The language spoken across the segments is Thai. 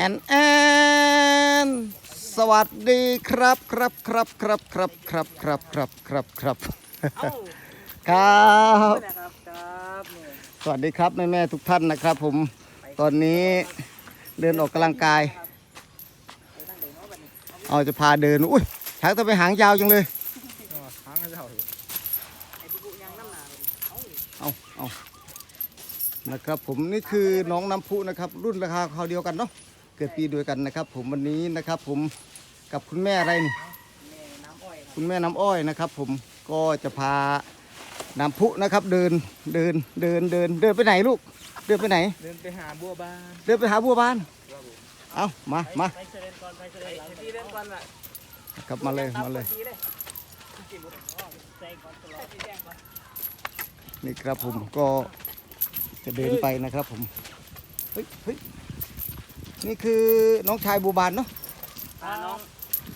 อนแอนสวัสดีครับครับครับครับครับครับครับครับครับครับเอ้าครับนะครับครับนี่สวัสดีครับแม่แม่ๆทุกท่านนะครับ ผมตอนนี้เดินออกกำลังกายไปทางไหนเนาะบัดนี้เอาจะพาเดินอุ้ยช้างต้องไปหางยาวจังเลยค้างให้เราอยู่ไอ้บุบุยังน้ำหนาเลยเอ้าเอาเอานะครับผมนี่คือน้องน้ำพุนะครับ รุ่นราคาเขาวเดียวกันเนาะเกิดปีเดียวกันนะครับ ผมวันนี้นะครับ ผมกับคุณแม่อะไรนี่แม่น้ำอ้อยนะคุณแม่น้ำอ้อยนะครับ ผมก็จะพาน้ำพุนะครับ เดินเดินเดินเดินเดินไปไหนลูก เดินไปไหน เดินไปหาบัวบานเดินไปหาบัวบานเอามามาไปเสด็จก่อนไปเสด็จหลังที่เล่นก่อนล่ะครับมาเลยมาเลยตีเลยกินหมดอ๋อใส่ก่อนตลอดที่แจ้งก่อนนี่ครับผมก็จะเดินไปนะครับ ผมเฮ้ยเฮ้ย นี่คือน้องชายบัวบานเนาะพาน้อง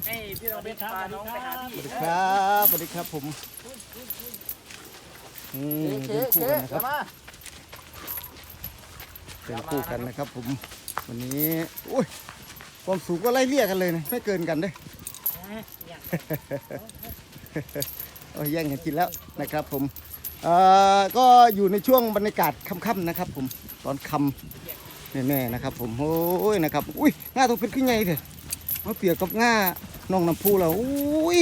ให้พี่น้องเบสพาน้องไปหาพี่สวัสดีครับสวัสดีครับผมอืมเดินคู่กันนะครับเดินคู่กันนะครับผมวันนี้อุ้ยความสูงก็ไล่เลี่ยกันเลยนะไม่เกินกันเด้โอ้ยแย่งกันกินแล้วนะครับผมเอ่อก็อยู่ในช่วงบรรยากาศค่ำๆนะครับผมตอนค่ำ แน่ๆนะครับ ผมโอ้ยนะครับอุ้ยง่าต้องเป็นขึ้นไงเถอะมาเปรียบกับง่าน้องน้ำพุเราอุ้ย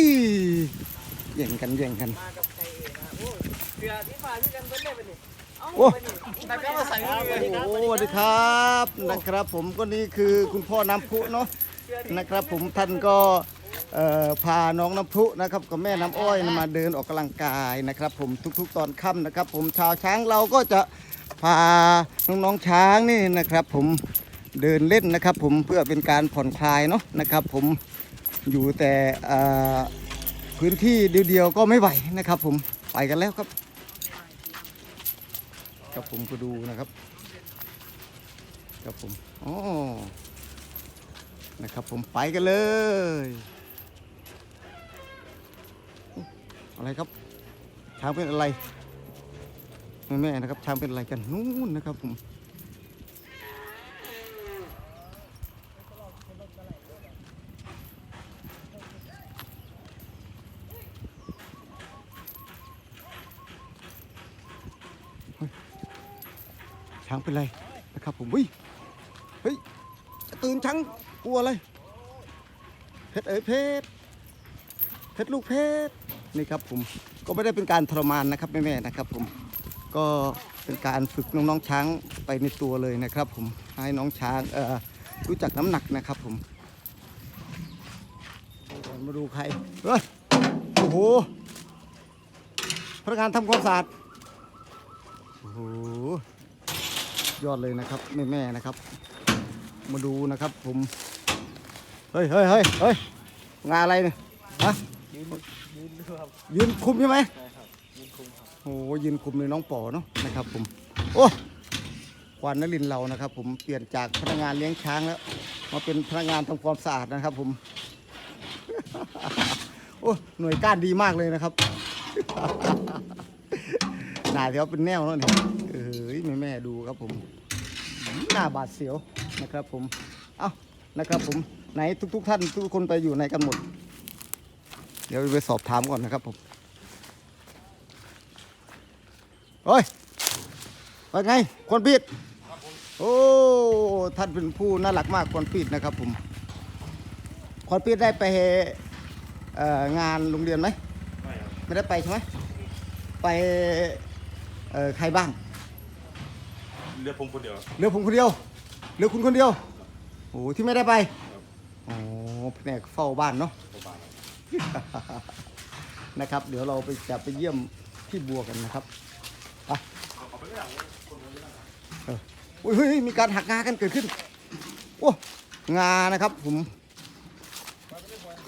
แย่งกันแย่งกันมากับใครเองนะโอ้เสือที่ฟ้าที่กันเบิ้ลเลยบัดนี้เอ้าโอ้บัดนี้แต่ก็มาใส่ครับเลยโอ้สวัสดีครับนะครับผมก็นี่คือคุณพ่อน้ำพุเนาะเสือที่นะครับผมท่านก็เอ่อพาน้องน้ำพุนะครับกับแม่น้ำอ้อยมาเดินออกกำลังกายนะครับ ผมทุกๆ ตอนค่ำนะครับ ผมชาวช้างเราก็จะ พาน้องๆช้างนี่นะครับ ผมเดินเล่นนะครับ ผมเพื่อเป็นการผ่อนคลายเนาะนะครับ ผมอยู่แต่พื้นที่เดียวๆก็ไม่ไหวนะครับ ผมไปกันแล้วครับครับผมก็ดูนะครับครับผมอ๋อนะครับ ผมไปกันเลยอุ๊ยอะไรครับช้างเป็นอะไร แม่แม่นะครับช้างเป็นอะไรกันนู่นนะครับผมช้างเป็นไรนะครับผมเฮ้ยเฮ้ยจะตื่นช้างกลัวอะไรเพชรเอ๋ยเพชรเพชรลูกเพชรนี่ครับผมก็ไม่ได้เป็นการทรมานนะครับแม่ๆนะครับผม ก็เป็นการฝึกน้องๆช้างไปในตัวเลยนะครับ ผมให้น้องช้างรู้จักน้ำหนักนะครับ ผมมาดูใครเฮ้ยโอ้โหพนักงานทำความสะอาดโอ้โหยอดเลยนะครับแม่ๆนะครับ มาดูนะครับ ผมเฮ้ยเฮ้ยเฮ้ยเฮ้ยงานอะไรเนี่ยฮะยืนยืนครับยืนคุมใช่ไหม โอ้ยืนคุมเลยน้องป๋อเนาะนะครับผมโอ้ควานนลินเรานะครับ ผมเปลี่ยนจากพนักงานเลี้ยงช้างแล้ว มาเป็นพนักงานทำความสะอาดนะครับ ผมโอ้หน่วยก้านดีมากเลยนะครับหน้าเดี๋ยวเป็นแนวแล้วนี่ยเอ้ยแม่แม่ดูครับผม หน้าบาดเสียวนะครับผม เอ้านะครับผมไหนทุก ๆ ท่านทุกคนไปอยู่ไหนกันหมด เดี๋ยวไปสอบถามก่อนนะครับผม เฮ้ยว่าไงคนปิดโอ้ท่านเป็นผู้น่ารักมากคนปิดนะครับผมคนปิดได้ไปเอ่องานโรงเรียนไหมไม่ได้ไปใช่ไหมไปเอ่อใครบ้างเรือผมคนเดียวเหลือผมคนเดียวเหลือคุณคนเดียวโอ้โหที่ไม่ได้ไปโอ้แผนกเฝ้าบ้านเนาะประมาณนะครับ เดี๋ยวเราไปจะไปเยี่ยมที่บัวกันนะครับ อุ้ยมีการหักงากันเกิดขึ้น โอ้ งานะครับผม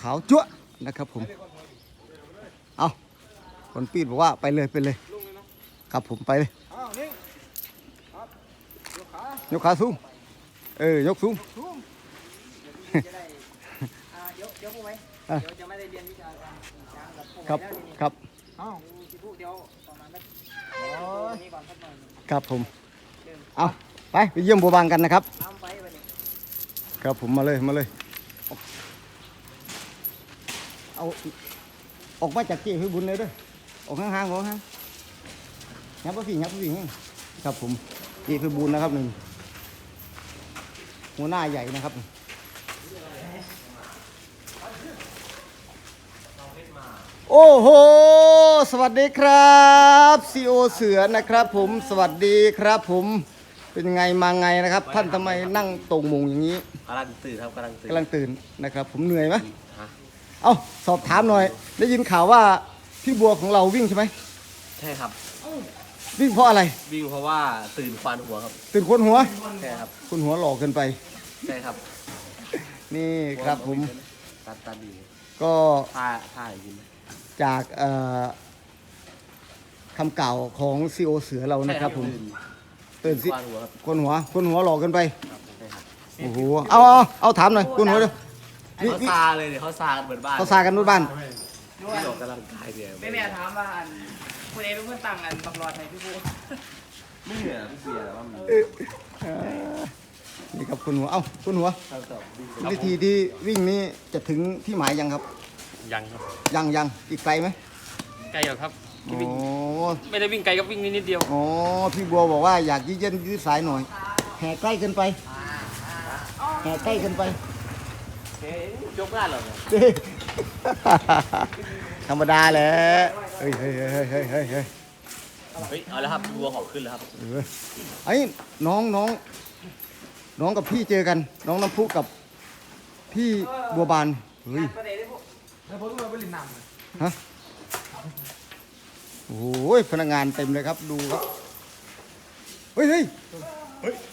ขาวจั๊วนะครับผม เอาคนปีดบอกว่าไปเลยไปเลย ครับผมไปเลยยกขาสูง เออ ยกสูงครับ ครับ อ้าวที่พูดเดี๋ยวประมาณนั้นโอ้ยนี่ก่อนสักหน่อยหนึ่งครับผมเดินเอาไปไปเยี่ยมบัวบางกันนะครับ น้ำไปวันนี้ครับผมมาเลยมาเลย เอาออกมาจากเกี่ยวบุญเลยเด้อออกห่างๆออกห่างยับไปสิยับไปสิครับผมเกี่ยวบุญนะครับหนึ่งหัวหน้าใหญ่นะครับ โอ้โห สวัสดีครับซีโอเสือนะครับผม สวัสดีครับผม เป็นไงมาไงนะครับ ท่านทำไมนั่งตรงมุงอย่างนี้กำลังตื่นครับกำลังตื่นกำลังตื่นนะครับ ผมเหนื่อยไหมฮะเอ้าสอบถามหน่อย ได้ยินข่าวว่าพี่บัวของเราวิ่งใช่ไหมใช่ครับ วิ่งเพราะอะไร วิ่งเพราะว่าตื่นควันหัวครับ ตื่นคนหัวใช่ครับคนหัวหล่อเกินไปใช่ครับ นี่ครับผมตัดตัดดีก็ผ้าผ้าอย่างนี้ จากเอ่อคำกล่าวของซีโอเสือเรานะครับผมตื่นสิควันหัวครับคนหัวคนหัวหล่อเกินไปใช่ครับโอ้โหเอาเอาเอาถามหน่อยคุณหัวเดี๋ยววิเขาวิซาเลยเนี่ยเขาซากันเหมือนบ้านเขาซากันบนบ้านที่ออกกำลังกายเนี่ยแม่แม่ถามว่าอันคุณเอเป็นคนตั้งอันบักรอดให้พี่บูไม่เหนื่อยพี่เบียร์แต่ว่ามันนี่ครับคุณหัวเอ้าคุณหัวทำต่อวิ่งวิธีที่วิ่งนี้จะถึงที่หมายยังครับ ยังครับยังยังอีกไกลไหมไกลอยู่ครับอ๋วิ่งอไม่ได้วิ่งไกลก็วิ่งนิดเดียวอ๋อพี่บัวบอกว่าอยากยืดเย็นยืดสายหน่อย แห่ใกล้เกินไป แห่ใกล้เกินไปเฮ้ยยกงานเหรอเนี่ยเด้ธรรมดาแหละเฮ้ยเฮ้ยเฮ้ยเฮ้ยเฮ้ยเฮ้ยเฮ้ยเอาแล้วครับวัวของขึ้นแล้วครับเออไอ้น้องน้อง น้องกับพี่เจอกัน น้องน้ำพุกับพี่บัวบานเฮ้ย ประเดี๋ยวได้พวกแล้วผมต้องไปลินน้ำฮะโอ้ยพนักงานเต็มเลยครับดูครับเฮ้ยเฮ้ย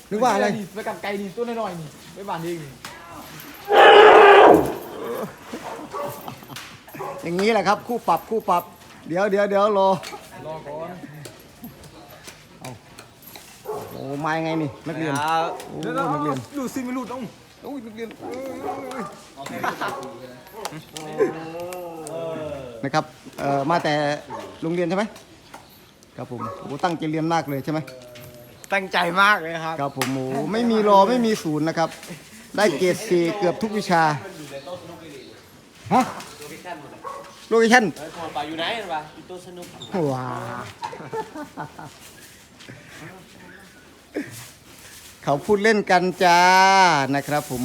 นึกว่าอะไรไปกับไก่นี่ตัวน้อยๆนี่ไปบ้านเองนี่อย่างนี้แหละครับ คู่ปรับคู่ปรับ เดี๋ยวเดี๋ยวเดี๋ยวรอรอก่อนโอ้มายังไงนี่นักเรียนโอ้นักเรียนดูซิไม่รู้ต้องโอ้ยนักเรียนเอ้ย นะครับเอ่อมาแต่โรงเรียนใช่ไหมครับผมโอ้ตั้งใจเรียนมากเลยใช่ไหมตั้งใจมากเลยครับ ครับผมโอ้ไม่มีรอไม่มีศูนย์นะครับ ได้เกรดสี่เกือบทุกวิชาฮะโลเคชั่นเฮ้ยพอไปอยู่ไหนกันวะอยู่โต๊ะสนุกว้าเขาพูดเล่นกันจ้านะครับผม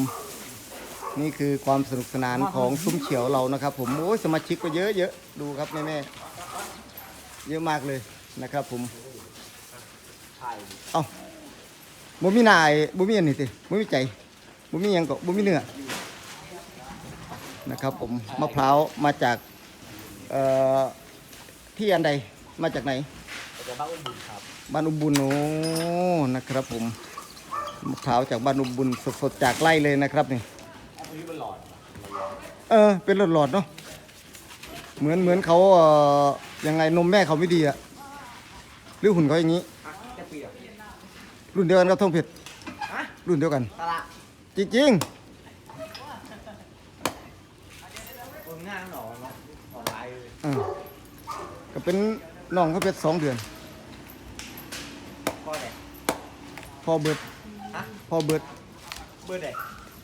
นี่คือความสนุกสนานของซุ้มเขียวเรานะครับ ผมโอ้ยสมาชิกก็เยอะเยอะๆดูครับแม่แม่ๆเยอะมากเลยนะครับ ผมเอาบ่มีหนายบ่มีอันนี้ติบ่มีใจบ่มีหยังก็บ่มีเนื้อนะครับ ผมมะพร้าวมาจากเอ่อที่อันใดมาจากไหนแต่บ้านอุ่นบุญครับบ้านอุบุญโอ้นะครับ ผมมะพร้าวจากบ้านอุบุญสดๆจากไร่เลยนะครับนี่อั นนี้มันหลอดเออ เป็นหลอดๆเนาะเหมือนเหมือนเขาเอ่อยังไงนมแม่เขาไม่ดีอะหรือหุ่นเขาอย่างนี้แค่ปีอะรุ่นเดียวกันกับทองเพชรรุ่นเดียวกัน ตลาดจริงคนงานหนอเนาะออนไลน์เลยๆเออก็เป็นน้องเขาเพชรสองเดือนพ่อไหนพอเบิด ฮะ พอเบิด เบอร์ไหน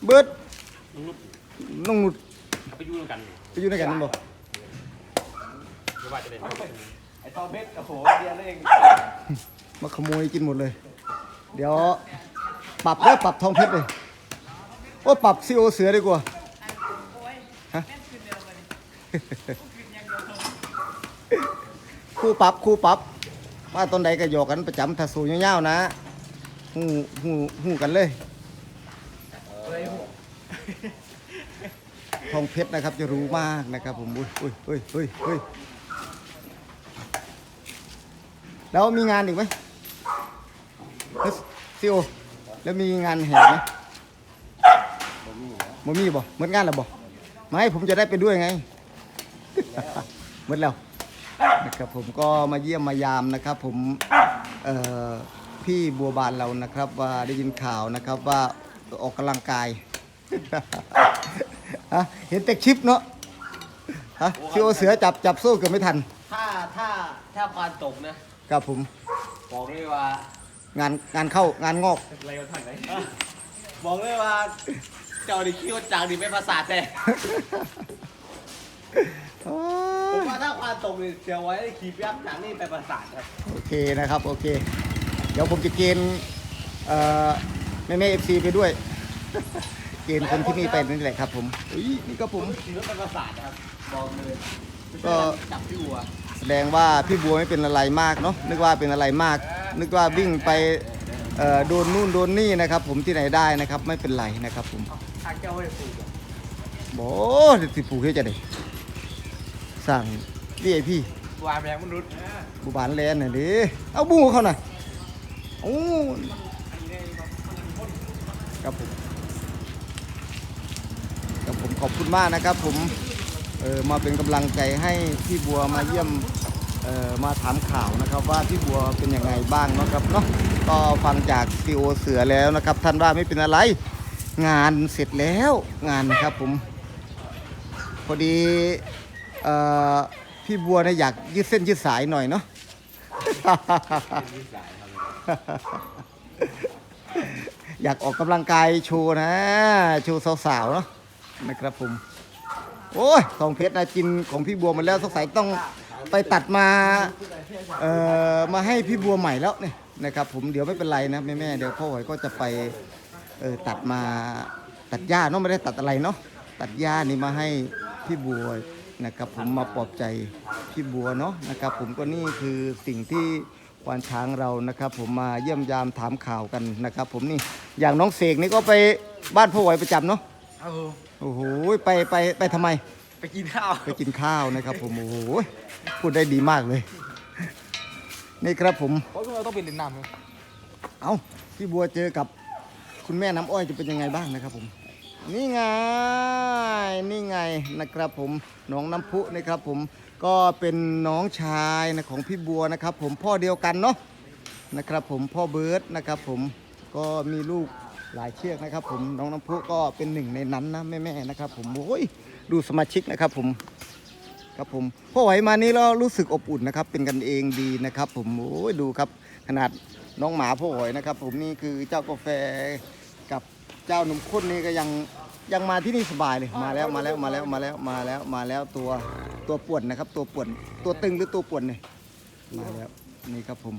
เบิดลุง นุ๊กน้องนุดไปอยู่ด้วยกันไปอยู่ในกันนั่นบ่ไม่ว่าจะเป็นไอ้ทอมเพชรโอ้โหเดียวเองมาขโมยกินหมดเลย เดี๋ยวปรับแล้วปรับทองเพชรเลยโอ้ปรับซีโอเสือดีกว่าฮะคู่ปรับคู่ปรับมาตอนใดก็หยอกกันประจำถ้าสู้ยาวๆนะหูหูหูกันเลย ทองเพชรนะครับจะรู้มากนะครับผมอุ้ยอุ้ยอุ้ยอุ้ยอุ้ยแล้วมีงานอีกไหมซีโอแล้วมีงานแห่ไหมบ่มีบ่เหมือนงานแล้วบ่ไม่ผมจะได้ไปด้วยไงหมดแล้วนะครับผมก็มาเยี่ยมมายามนะครับ ผมเอ่อพี่บัวบานเรานะครับ ว่าได้ยินข่าวนะครับว่าออกกำลังกาย ฮะเห็นแต่คลิปเนาะฮะซีโอเสือจับจับโซ่เกือบไม่ทันถ้าถ้าถ้าควานตกนะครับผม บอกเลยว่างานงานเข้างานงอก อะไรกันทางไหนบอกเลยว่า เจ้าดิคิวจังดิไม่ภาษาแต่โอ้ผมยว่าถ้าความตรงนี่เชียวไว้ขี่แป๊บจังนี่ไปภาษาครับโอเคนะครับ โอเค เดี๋ยวผมจะเกณฑ์เอ่อแม่แม่เอฟซีไปด้วย เกณฑ์คนที่นี่ไปนี่แหละครับ ผมอุ้ยนี่ก็ผมขี่รถไปภาษาครับบอกเลยก็จับพี่วัวแสดงว่าพี่บัวไม่เป็นอะไรมากเนาะนึกว่าเป็นอะไรมาก นึกว่าวิ่งไปเอ่อโดนนู่นโดนนี่นะครับ ผมที่ไหนได้นะครับ ไม่เป็นไรนะครับ ผมทางเจ้าให้ผูกโอ้สิผูกเฮ็ดจะได้สั่งพี่ไอพี่วางแรงมนุษย์บุบานแลนน่ะดิเอาบูเขาน่ะโอ้ครับผมครับผม ขอบคุณมากนะครับ ผมเออมาเป็นกำลังใจให้พี่บัวมาเยี่ยมเออมาถามข่าวนะครับ ว่าพี่บัวเป็นยังไงบ้างเนาะครับเนาะก็ฟังจากซีโอเสือแล้วนะครับ ท่านว่าไม่เป็นอะไร งานเสร็จแล้วงานนะครับผมพอดีเอ่อพี่บัวเนี่ยอยากยืดเส้นยืดสายหน่อยเนาะอยากออกกำลังกายโชว์นะ โชว์สาวๆเนาะ นะครับผม โอ้ยทองเพชรนะกินของพี่บัวมาแล้วสงสัยต้องไปตัดมาเอ่อมาให้พี่บัวใหม่แล้วเนี่ยนะครับ ผมเดี๋ยวไม่เป็นไรนะแม่ๆเดี๋ยวพ่อหอยก็จะไปเออตัดมาตัดหญ้าเนาะไม่ได้ตัดอะไรเนาะตัดหญ้านี่มาให้พี่บัวนะครับผมมาปลอบใจพี่บัวเนาะนะครับ ผมก็นี่คือสิ่งที่ควานช้างเรานะครับ ผมมาเยี่ยมยามถามข่าวกันนะครับ ผมนี่อย่างน้องเสกนี่ก็ไปบ้านพ่อหอยประจำเนาะเอา โอ้โหไปไปไปทำไม ไปกินข้าว ไปกินข้าวนะครับผม โอ้โหพูดได้ดีมากเลย นี่ครับผม เพราะเราต้องเป็นดินน้ำครับเอาพี่บัวเจอกับคุณแม่น้ำอ้อยจะเป็นยังไงบ้างนะครับผม นี่ไง นี่ไงนะครับผมน้องน้ำพุนะครับผมก็เป็นน้องชายนะของพี่บัวนะครับ ผมพ่อเดียวกันเนาะนะครับผมพ่อเบิร์ดนะครับผมก็มีลูก หลายเชือกนะครับ ผมน้องน้ำพุก็เป็นหนึ่งในนั้นนะแม่ๆนะครับ ผมโอ้ยดูสมาชิกนะครับ ผมครับผมพ่อไหวมานี้เรารู้สึกอบอุ่นนะครับ เป็นกันเองดีนะครับ ผมโอ้ยดูครับ ขนาดน้องหมาพ่อหอยนะครับ ผมนี่คือเจ้ากาแฟกับเจ้าหนุ่มข้นนี่ก็ยังยังมาที่นี่สบายเลยมาแล้วมาแล้วมาแล้วมาแล้วมาแล้วมาแล้วตัวตัวป่วนนะครับ ตัวป่วนตัวตึงหรือตัวป่วนเนี่ยมาแล้วนี่ครับผม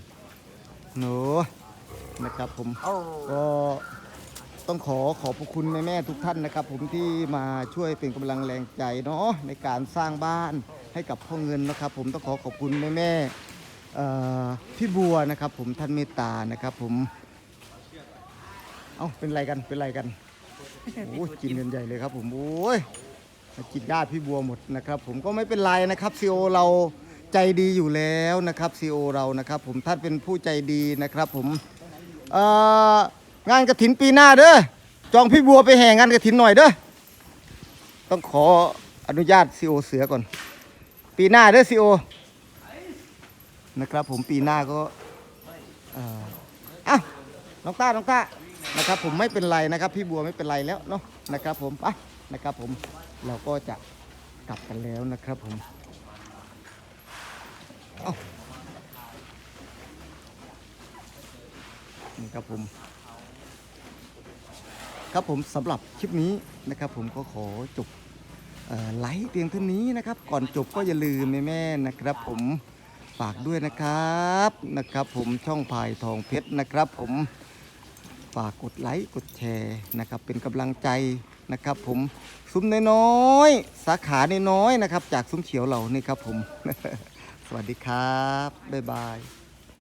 หนูนะครับผมก็ ต้องขอขอบพระคุณแม่ๆทุกท่านนะครับ ผมที่มาช่วยเป็นกำลังแรงใจเนาะในการสร้างบ้านให้กับพ่อเงินนะครับ ผมต้องขอขอบคุณแม่ๆเอ่พี่บัวนะครับ ผมท่านเมตตานะครับ ผมเอ้าเป็นไรกันเป็นไรกันโอ้กินกันใหญ่เลยครับ ผมโอ้ยกินญาติพี่บัวหมดนะครับ ผมก็ไม่เป็นไรนะครับซีโอเราใจดีอยู่แล้วนะครับซีโอเรานะครับ ผมท่านเป็นผู้ใจดีนะครับ ผมเอ่อ งานกระถินปีหน้าเด้อจองพี่บัวไปแห่งานกระถินหน่อยเด้อต้องขออนุญาตซีโอเสือก่อน ปีหน้าเด้อซีโอนะครับ ผมปีหน้าก็เอ้าน้องต้าน้องต้านะครับ ผมไม่เป็นไรนะครับ พี่บัวไม่เป็นไรแล้วเนาะนะครับ ผมไปนะครับ ผมเราก็จะกลับกันแล้วนะครับ ผมอ้านี่ครับผม ครับผมสำหรับคลิปนี้นะครับ ผมก็ขอจบไลฟ์เพียงเท่านี้นะครับ ก่อนจบก็อย่าลืมแม่ๆนะครับ ผมฝากด้วยนะครับนะครับ ผมช่องพายทองเพชรนะครับ ผมฝากกดไลค์กดแชร์นะครับ เป็นกำลังใจนะครับ ผมซุ้มน้อยๆสาขาน้อยๆนะครับ จากซุ้มเขียวเหล่านี่ครับ ผม สวัสดีครับบ๊ายบาย